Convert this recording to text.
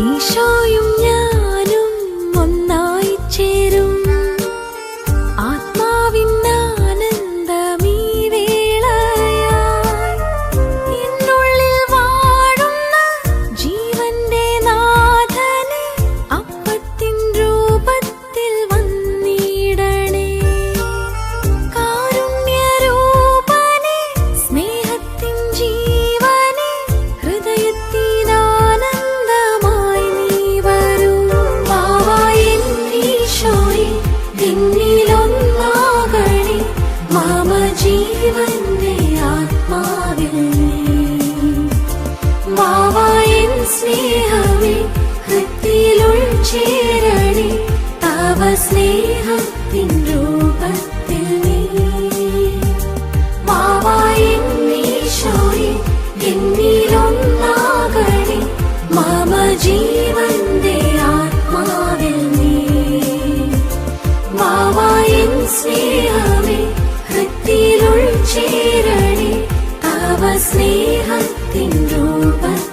一首《永远》。ജീവന്റെ ആത്മാവിൽ മാവായൻ സ്നേഹമേ ഹൃത്തിയിലുൾ ചേരണി തവ സ്നേഹത്തിൻ രൂപത്തിൽ മാവായൻ നീശോയെ എന്നിലൊന്നാകണി മാമ ജീവൻ സ്നേഹത്തിൻ രൂപത്തിൽ